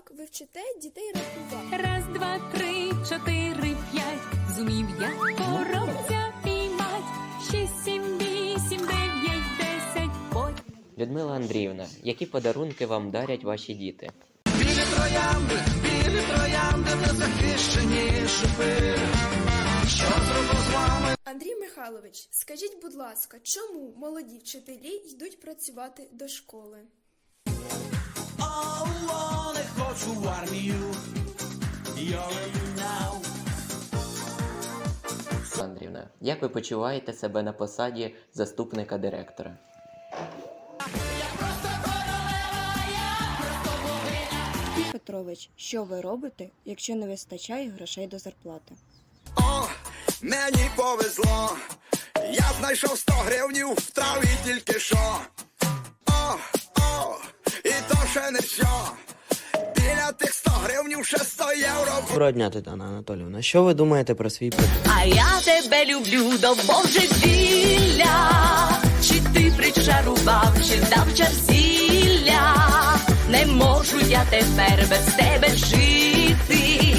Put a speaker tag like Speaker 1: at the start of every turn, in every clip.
Speaker 1: Як ви вчите дітей рахувати?
Speaker 2: Раз, два, три, чотири, п'ять. Зумів я коробця піймать. Шість, сім, вісім, дев'ять, десять. Потім
Speaker 3: Людмила Андріївна, які подарунки вам дарять ваші діти? Захищені шуби. Що добро з вами?
Speaker 1: Андрій Михайлович, скажіть, будь ласка, чому молоді вчителі йдуть працювати до школи?
Speaker 4: Алло, не хочу в армію.
Speaker 3: Андріївна, як ви почуваєте себе на посаді заступника директора?
Speaker 5: Петрович, що ви робите, якщо не вистачає грошей до зарплати?
Speaker 6: О, мені повезло. Я знайшов 100 гривнів в траві тільки що. Ще не все. Біля тих 100 гривнів ще 100 євро.
Speaker 7: Доброго дня, Тетяна Анатоліївна. Що ви думаєте про свій проект?
Speaker 2: А я тебе люблю до божевілля. Чи ти причарував, чи дав чар зілля? Не можу я тепер без тебе жити.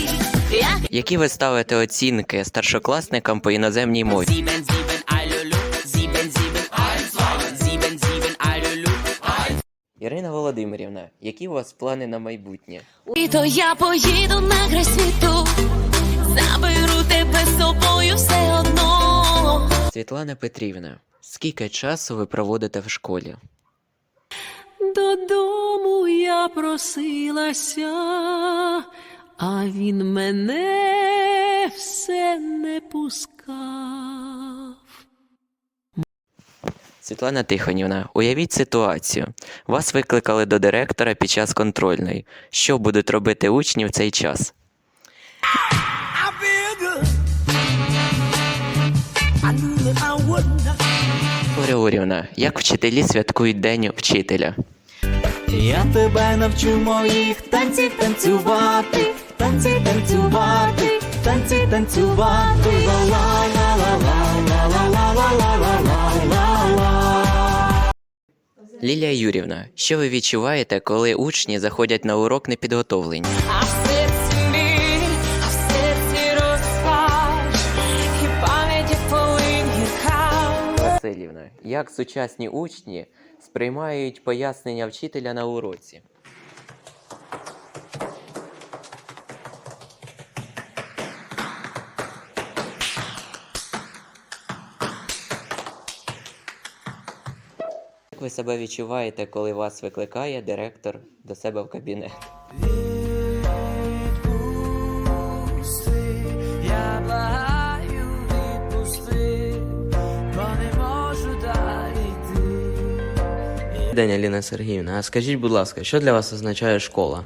Speaker 2: Як
Speaker 3: Які ви ставите оцінки старшокласникам по іноземній мові? Володимирівна, які у вас плани на майбутнє?
Speaker 2: І то я поїду на край світу, заберу тебе з собою все одно.
Speaker 3: Світлана Петрівна, скільки часу ви проводите в школі?
Speaker 8: Додому я просилася, а він мене все не пускав.
Speaker 3: Світлана Тихонівна, уявіть ситуацію. Вас викликали до директора під час контрольної. Що будуть робити учні в цей час? Оріорівна, як вчителі святкують День вчителя?
Speaker 4: Я тебе навчу моїх танці танцювати, танці танцювати, танці танцювати, ла-ла-ла.
Speaker 3: Лілія Юрівна, що ви відчуваєте, коли учні заходять на урок непідготовлені?
Speaker 2: А в серці а в серці розпач, і пам'яті полин гірка.
Speaker 3: Васильівна, як сучасні учні сприймають пояснення вчителя на уроці? Як ви себе відчуваєте, коли вас викликає директор до себе в кабінет?
Speaker 4: Відпусти, я благаю, відпусти, бо не можу далі йти.
Speaker 7: День Аліна Сергіївна, а скажіть, будь ласка, що для вас означає школа?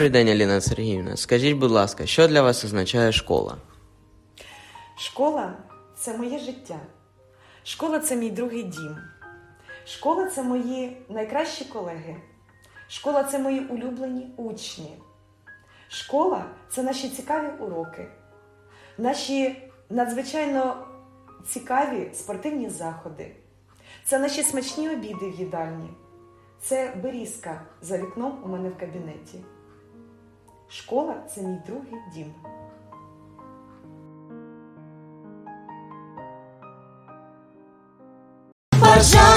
Speaker 7: Добрий день, Аліна Сергіївна. Скажіть, будь ласка, що для вас означає школа?
Speaker 9: Школа це моє життя. Школа це мій другий дім. Школа це мої найкращі колеги. Школа це мої улюблені учні. Школа це наші цікаві уроки, наші надзвичайно цікаві спортивні заходи. Це наші смачні обіди в їдальні. Це берізка за вікном у мене в кабінеті. Школа це мій другий дім. Бажаю